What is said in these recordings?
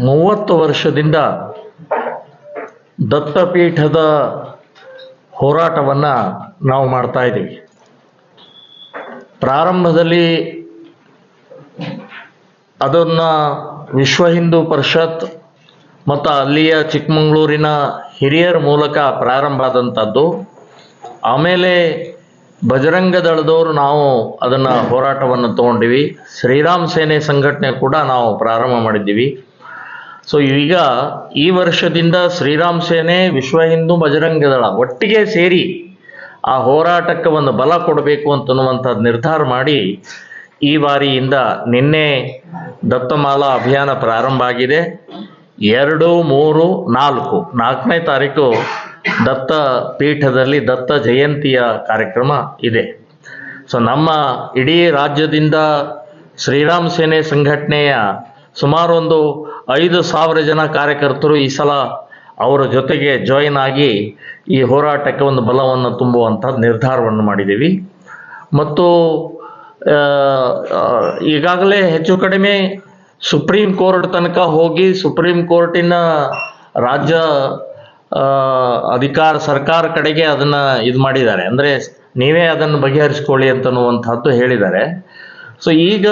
ಮೂವತ್ತು ವರ್ಷದಿಂದ ದತ್ತಪೀಠದ ಹೋರಾಟವನ್ನು ನಾವು ಮಾಡ್ತಾ ಇದ್ದೀವಿ. ಪ್ರಾರಂಭದಲ್ಲಿ ಅದನ್ನು ವಿಶ್ವ ಹಿಂದೂ ಪರಿಷತ್ ಮತ್ತು ಅಲ್ಲಿಯ ಚಿಕ್ಕಮಗಳೂರಿನ ಹಿರಿಯರ ಮೂಲಕ ಪ್ರಾರಂಭ ಆದಂಥದ್ದು ಆಮೇಲೆ ಬಜರಂಗ ದಳದವರು ನಾವು ಅದನ್ನು ಹೋರಾಟವನ್ನು ತಗೊಂಡಿವಿ. ಶ್ರೀರಾಮ್ ಸೇನೆ ಸಂಘಟನೆ ಕೂಡ ನಾವು ಪ್ರಾರಂಭ ಮಾಡಿದ್ದೀವಿ. ಸೊ ಈಗ ಈ ವರ್ಷದಿಂದ ಶ್ರೀರಾಮ್ ಸೇನೆ ವಿಶ್ವ ಹಿಂದೂ ಬಜರಂಗ ದಳ ಒಟ್ಟಿಗೆ ಸೇರಿ ಆ ಹೋರಾಟಕ್ಕೆ ಒಂದು ಬಲ ಕೊಡಬೇಕು ಅಂತನ್ನುವಂಥದ್ದು ನಿರ್ಧಾರ ಮಾಡಿ ಈ ಬಾರಿಯಿಂದ ನಿನ್ನೆ ದತ್ತಮಾಲಾ ಅಭಿಯಾನ ಪ್ರಾರಂಭ ಆಗಿದೆ. ಎರಡು, ಮೂರು, ನಾಲ್ಕು, ನಾಲ್ಕನೇ ತಾರೀಕು ದತ್ತ ಪೀಠದಲ್ಲಿ ದತ್ತ ಜಯಂತಿಯ ಕಾರ್ಯಕ್ರಮ ಇದೆ. ಸೊ ನಮ್ಮ ಇಡೀ ರಾಜ್ಯದಿಂದ ಶ್ರೀರಾಮ್ ಸೇನೆ ಸಂಘಟನೆಯ ಸುಮಾರು ಒಂದು ಐದು ಸಾವಿರ ಜನ ಕಾರ್ಯಕರ್ತರು ಈ ಸಲ ಅವರ ಜೊತೆಗೆ ಜಾಯಿನ್ ಆಗಿ ಈ ಹೋರಾಟಕ್ಕೆ ಒಂದು ಬಲವನ್ನು ತುಂಬುವಂಥ ನಿರ್ಧಾರವನ್ನು ಮಾಡಿದ್ದೀವಿ. ಮತ್ತು ಈಗಾಗಲೇ ಹೆಚ್ಚು ಕಡಿಮೆ ಸುಪ್ರೀಂ ಕೋರ್ಟ್ ತನಕ ಹೋಗಿ ಸುಪ್ರೀಂ ಕೋರ್ಟಿನ ರಾಜ್ಯ ಅಧಿಕಾರ ಸರ್ಕಾರ ಕಡೆಗೆ ಅದನ್ನ ಇದು ಮಾಡಿದ್ದಾರೆ. ಅಂದರೆ ನೀವೇ ಅದನ್ನು ಬಗೆಹರಿಸ್ಕೊಳ್ಳಿ ಅಂತನ್ನುವಂಥದ್ದು ಹೇಳಿದ್ದಾರೆ. ಸೊ ಈಗ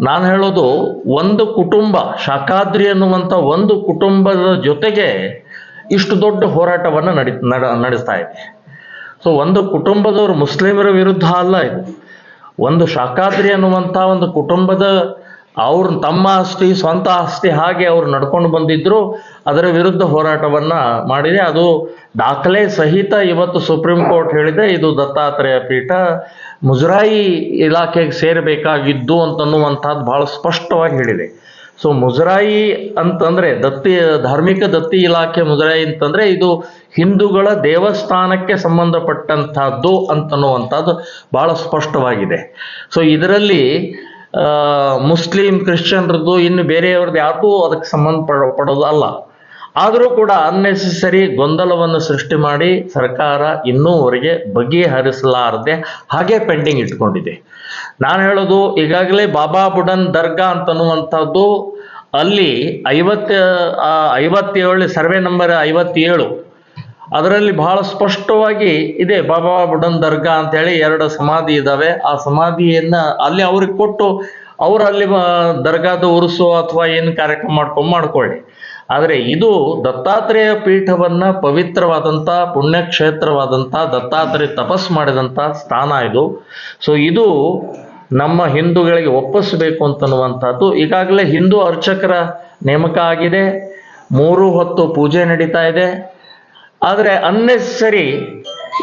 ನಾನು ಹೇಳೋದು ಒಂದು ಕುಟುಂಬ, ಶಾಖಾದ್ರಿ ಅನ್ನುವಂಥ ಒಂದು ಕುಟುಂಬದ ಜೊತೆಗೆ ಇಷ್ಟು ದೊಡ್ಡ ಹೋರಾಟವನ್ನು ನಡಿ, ನಡ, ನಡೆಸ್ತಾ ಇದೆ. ಸೊ ಒಂದು ಕುಟುಂಬದವರು ಮುಸ್ಲಿಮರ ವಿರುದ್ಧ ಅಲ್ಲ ಇದು. ಒಂದು ಶಾಖಾದ್ರಿ ಅನ್ನುವಂಥ ಒಂದು ಕುಟುಂಬದ ಅವ್ರ ತಮ್ಮ ಆಸ್ತಿ ಸ್ವಂತ ಆಸ್ತಿ ಹಾಗೆ ಅವ್ರು ನಡ್ಕೊಂಡು ಬಂದಿದ್ರು, ಅದರ ವಿರುದ್ಧ ಹೋರಾಟವನ್ನ ಮಾಡಿದೆ. ಅದು ದಾಖಲೆ ಸಹಿತ ಇವತ್ತು ಸುಪ್ರೀಂ ಕೋರ್ಟ್ ಹೇಳಿದೆ, ಇದು ದತ್ತಾತ್ರೇಯ ಪೀಠ ಮುಜರಾಯಿ ಇಲಾಖೆಗೆ ಸೇರಬೇಕಾಗಿದ್ದು ಅಂತನ್ನುವಂಥದ್ದು ಬಹಳ ಸ್ಪಷ್ಟವಾಗಿ ಹೇಳಿದೆ. ಸೊ ಮುಜರಾಯಿ ಅಂತಂದ್ರೆ, ದತ್ತಿ, ಧಾರ್ಮಿಕ ದತ್ತಿ ಇಲಾಖೆ ಮುಜರಾಯಿ ಅಂತಂದ್ರೆ, ಇದು ಹಿಂದೂಗಳ ದೇವಸ್ಥಾನಕ್ಕೆ ಸಂಬಂಧಪಟ್ಟಂತಹದ್ದು ಅಂತನ್ನುವಂಥದ್ದು ಬಹಳ ಸ್ಪಷ್ಟವಾಗಿದೆ. ಸೊ ಇದರಲ್ಲಿ ಮುಸ್ಲಿಂ ಕ್ರಿಶ್ಚಿಯನ್ರದ್ದು ಇನ್ನು ಬೇರೆಯವ್ರದ್ದು ಯಾವುದು ಅದಕ್ಕೆ ಸಂಬಂಧ ಪಡ ಪಡೋದು ಆದರೂ ಕೂಡ ಅನ್ನೆಸೆಸರಿ ಗೊಂದಲವನ್ನು ಸೃಷ್ಟಿ ಮಾಡಿ ಸರ್ಕಾರ ಇನ್ನೂವರೆಗೆ ಬಗೆಹರಿಸಲಾರದೆ ಹಾಗೆ ಪೆಂಡಿಂಗ್ ಇಟ್ಕೊಂಡಿದೆ ನಾನು ಹೇಳೋದು ಈಗಾಗಲೇ ಬಾಬಾ ಬುಡನ್ ದರ್ಗಾ ಅಂತನ್ನುವಂಥದ್ದು ಅಲ್ಲಿ ಐವತ್ತ ಐವತ್ತೇಳು, ಸರ್ವೆ ನಂಬರ್ ಐವತ್ತೇಳು ಅದರಲ್ಲಿ ಬಹಳ ಸ್ಪಷ್ಟವಾಗಿ ಇದೆ, ಬಾಬಾ ಬುಡನ್ ದರ್ಗಾ ಅಂತೇಳಿ ಎರಡು ಸಮಾಧಿ ಇದ್ದಾವೆ ಆ ಸಮಾಧಿಯನ್ನ ಅಲ್ಲಿ ಅವ್ರಿಗೆ ಕೊಟ್ಟು ಅವ್ರು ಅಲ್ಲಿ ದರ್ಗಾದ ಉರುಸು ಅಥವಾ ಏನು ಕಾರ್ಯಕ್ರಮ ಮಾಡ್ಕೊಂಡು ಮಾಡ್ಕೊಳ್ಳಿ. ಆದರೆ ಇದು ದತ್ತಾತ್ರೇಯ ಪೀಠವನ್ನ ಪವಿತ್ರವಾದಂಥ ಪುಣ್ಯಕ್ಷೇತ್ರವಾದಂಥ ದತ್ತಾತ್ರೇಯ ತಪಸ್ ಮಾಡಿದಂಥ ಸ್ಥಾನ ಇದು. ಸೊ ಇದು ನಮ್ಮ ಹಿಂದೂಗಳಿಗೆ ಒಪ್ಪಿಸಬೇಕು ಅಂತನ್ನುವಂಥದ್ದು. ಈಗಾಗಲೇ ಹಿಂದೂ ಅರ್ಚಕರ ನೇಮಕ ಆಗಿದೆ. ಮೂರು ಹೊತ್ತು ಪೂಜೆ ನಡೀತಾ ಇದೆ. ಆದರೆ ಅನ್ನೆಸರಿ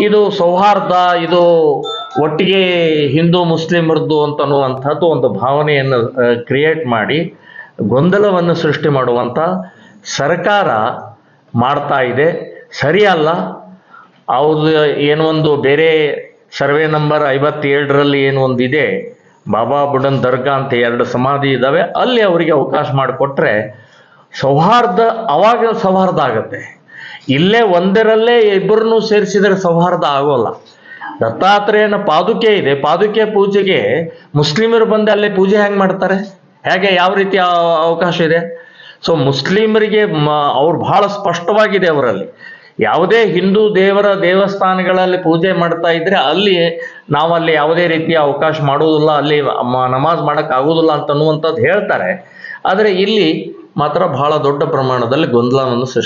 ಇದು ಸೌಹಾರ್ದ, ಇದು ಒಟ್ಟಿಗೆ ಹಿಂದೂ, ಮುಸ್ಲಿಮರದ್ದು ಅಂತನ್ನುವಂಥದ್ದು ಒಂದು ಭಾವನೆಯನ್ನು ಕ್ರಿಯೇಟ್ ಮಾಡಿ ಗೊಂದಲವನ್ನು ಸೃಷ್ಟಿ ಮಾಡುವಂಥ ಸರ್ಕಾರ ಮಾಡ್ತಾ ಇದೆ. ಸರಿಯಲ್ಲ. ಅವ್ರದ್ದು ಏನೋ ಒಂದು ಬೇರೆ ಸರ್ವೆ ನಂಬರ್ ಐವತ್ತೇಳರಲ್ಲಿ ಏನು ಒಂದು ಇದೆ ಬಾಬಾ ಬುಡನ್ ದರ್ಗಾ ಅಂತ ಎರಡು ಸಮಾಧಿ ಇದ್ದಾವೆ ಅಲ್ಲಿ ಅವರಿಗೆ ಅವಕಾಶ ಮಾಡಿಕೊಟ್ರೆ ಸೌಹಾರ್ದ ಅವಾಗ ಸೌಹಾರ್ದ ಆಗುತ್ತೆ. ಇಲ್ಲೇ ಒಂದರಲ್ಲೇ ಇಬ್ಬರನ್ನೂ ಸೇರಿಸಿದರೆ ಸೌಹಾರ್ದ ಆಗೋಲ್ಲ. ದತ್ತಾತ್ರೇಯನ ಪಾದುಕೆ ಇದೆ. ಪಾದುಕೆ ಪೂಜೆಗೆ ಮುಸ್ಲಿಮರು ಬಂದು ಅಲ್ಲಿ ಪೂಜೆ ಹೆಂಗೆ ಮಾಡ್ತಾರೆ? ಹೇಗೆ? ಯಾವ ರೀತಿ ಅವಕಾಶ ಇದೆ? ಸೊ ಮುಸ್ಲಿಮರಿಗೆ ಅವ್ರು ಬಹಳ ಸ್ಪಷ್ಟವಾಗಿದೆ ಅವರಲ್ಲಿ. ಯಾವುದೇ ಹಿಂದೂ ದೇವರ ದೇವಸ್ಥಾನಗಳಲ್ಲಿ ಪೂಜೆ ಮಾಡ್ತಾ ಇದ್ರೆ ಅಲ್ಲಿ ನಾವಲ್ಲಿ ಯಾವುದೇ ರೀತಿಯ ಅವಕಾಶ ಮಾಡುವುದಿಲ್ಲ, ಅಲ್ಲಿ ನಮಾಜ್ ಮಾಡಕ್ ಆಗುದಿಲ್ಲ ಅಂತ ಅನ್ನುವಂಥದ್ದು ಹೇಳ್ತಾರೆ. ಆದರೆ ಇಲ್ಲಿ ಮಾತ್ರ ಬಹಳ ದೊಡ್ಡ ಪ್ರಮಾಣದಲ್ಲಿ ಗೊಂದಲವನ್ನು ಸೃಷ್ಟಿ